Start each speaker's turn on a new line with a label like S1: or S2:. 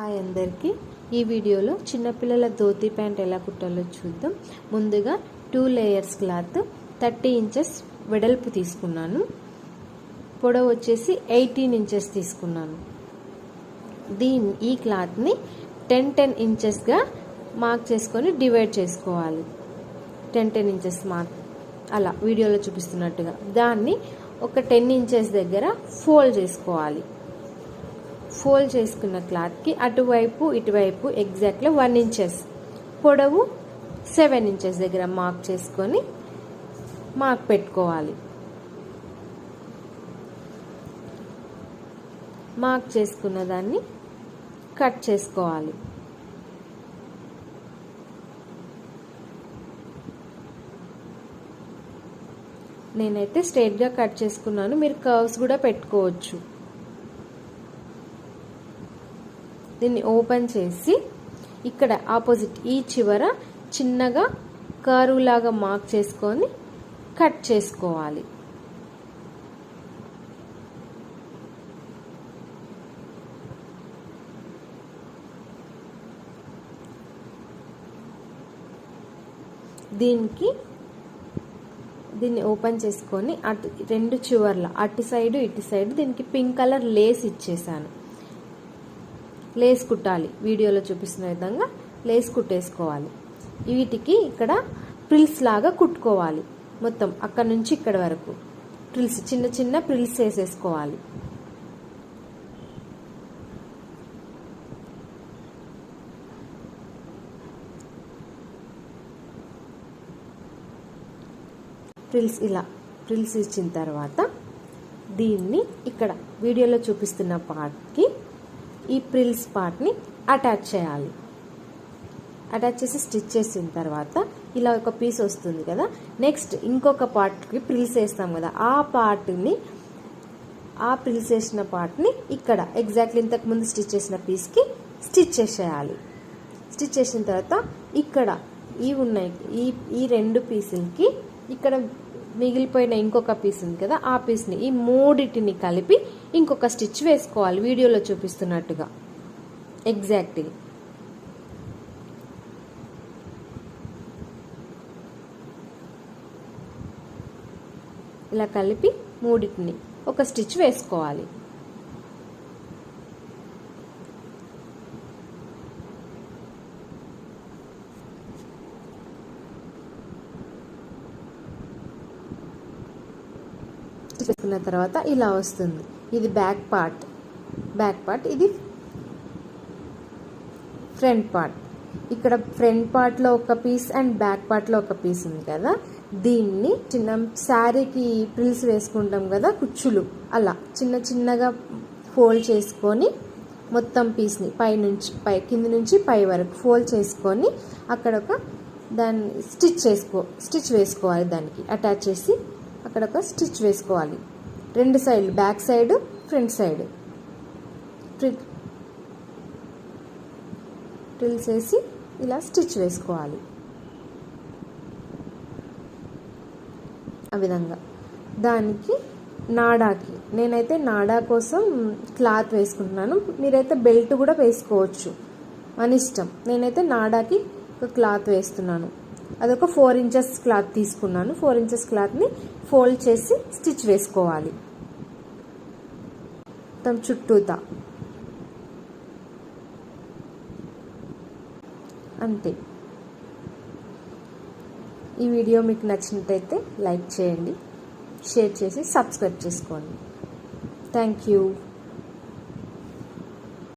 S1: Hi అందరికీ. ఈ వీడియోలో చిన్నపిల్లల ధోతి ప్యాంట్ ఎలా కుట్టాలో చూద్దాం. ముందుగా two layers cloth thirty inches వెడల్పు తీసుకున్నాను. పొడవు వచ్చేసి ఎయిటీన్ ఇంచెస్ తీసుకున్నాను. దీని ఈ క్లాత్ని టెన్ టెన్ ఇంచెస్గా మార్క్ చేసుకొని డివైడ్ చేసుకోవాలి. టెన్ టెన్ ఇంచెస్ మార్క్ అలా వీడియోలో చూపిస్తున్నట్టుగా. దాన్ని ఒక టెన్ ఇంచెస్ దగ్గర ఫోల్డ్ చేసుకోవాలి. ఫోల్డ్ చేసుకున్న క్లాత్కి అటువైపు ఇటువైపు ఎగ్జాక్ట్గా వన్ ఇంచెస్ పొడవు సెవెన్ ఇంచెస్ దగ్గర మార్క్ చేసుకొని మార్క్ పెట్టుకోవాలి. మార్క్ చేసుకున్న దాన్ని కట్ చేసుకోవాలి. నేనైతే స్ట్రైట్గా కట్ చేసుకున్నాను. మీరు కర్వ్స్ కూడా పెట్టుకోవచ్చు. దీన్ని ఓపెన్ చేసి ఇక్కడ ఆపోజిట్ ఈ చివర చిన్నగా కరువు లాగా మార్క్ చేసుకొని కట్ చేసుకోవాలి. దీనికి దీన్ని ఓపెన్ చేసుకొని అటు రెండు చివర్ల అటు సైడ్ ఇటు సైడ్ దీనికి పింక్ కలర్ లేస్ ఇచ్చేసాను. లేస్ కుట్టాలి. వీడియోలో చూపిస్తున్న విధంగా లేస్ కుట్టేసుకోవాలి. వీటికి ఇక్కడ ప్రిల్స్ లాగా కుట్టుకోవాలి. మొత్తం అక్కడ నుంచి ఇక్కడ వరకు ప్రిల్స్ చిన్న చిన్న ప్రిల్స్ వేసేసుకోవాలి. ప్రిల్స్ ఇలా ప్రిల్స్ ఇచ్చిన తర్వాత దీన్ని ఇక్కడ వీడియోలో చూపిస్తున్న పార్ట్కి ఈ ప్రిల్స్ పార్ట్ని అటాచ్ చేయాలి. అటాచ్ చేసి స్టిచ్ చేసిన తర్వాత ఇలా ఒక పీస్ వస్తుంది కదా. నెక్స్ట్ ఇంకొక పార్ట్కి ప్రిల్స్ వేస్తాం కదా. ఆ పార్ట్ని ఆ ప్రిల్స్ వేసిన పార్ట్ని ఇక్కడ ఎగ్జాక్ట్లీ ఇంతకుముందు స్టిచ్ చేసిన పీస్కి స్టిచ్ చేసేయాలి. స్టిచ్ చేసిన తర్వాత ఇక్కడ ఈ ఉన్నాయి ఈ ఈ రెండు పీసులకి ఇక్కడ మిగిలిపోయిన ఇంకొక పీస్ ఉంది కదా ఆ పీస్ని ఈ మూడిటిని కలిపి ఇంకొక స్టిచ్ వేసుకోవాలి. వీడియోలో చూపిస్తున్నట్టుగా. ఎగ్జాక్ట్గా ఇలా కలిపి మూడింటిని ఒక స్టిచ్ వేసుకోవాలి. చేసుకున్న తర్వాత ఇలా వస్తుంది. ఇది బ్యాక్ పార్ట్ బ్యాక్ పార్ట్ ఇది ఫ్రంట్ పార్ట్ ఇక్కడ ఫ్రంట్ పార్ట్లో ఒక పీస్ అండ్ బ్యాక్ పార్ట్లో ఒక పీస్ ఉంది కదా. దీన్ని చిన్న శారీకి ప్రిల్స్ వేసుకుంటాం కదా కుచ్చులు. అలా చిన్న చిన్నగా ఫోల్డ్ చేసుకొని మొత్తం పీస్ని పై నుంచి పై కింద నుంచి పై వరకు ఫోల్డ్ చేసుకొని అక్కడ ఒక దాన్ని స్టిచ్ చేసుకో స్టిచ్ వేసుకోవాలి దానికి. అటాచ్ చేసి అక్కడ ఒక స్టిచ్ వేసుకోవాలి. రెండు సైడ్లు back side front side. Trills వేసి ఇలా స్టిచ్ వేసుకోవాలి. ఆ విధంగా. దానికి నాడాకి నేనైతే నాడా కోసం క్లాత్ వేసుకుంటున్నాను. మీరైతే బెల్ట్ కూడా వేసుకోవచ్చు. మన ఇష్టం. నేనైతే నాడాకి ఒక క్లాత్ వేస్తున్నాను. అదొక ఫోర్ ఇంచెస్ క్లాత్ తీసుకున్నాను. ఫోర్ ఇంచెస్ క్లాత్ని ఫోల్డ్ చేసి స్టిచ్ వేసుకోవాలి. మొత్తం చుట్టూతా. అంతే. ఈ వీడియో మీకు నచ్చినట్టయితే లైక్ చేయండి. షేర్ చేసి సబ్స్క్రైబ్ చేసుకోండి. Thank you.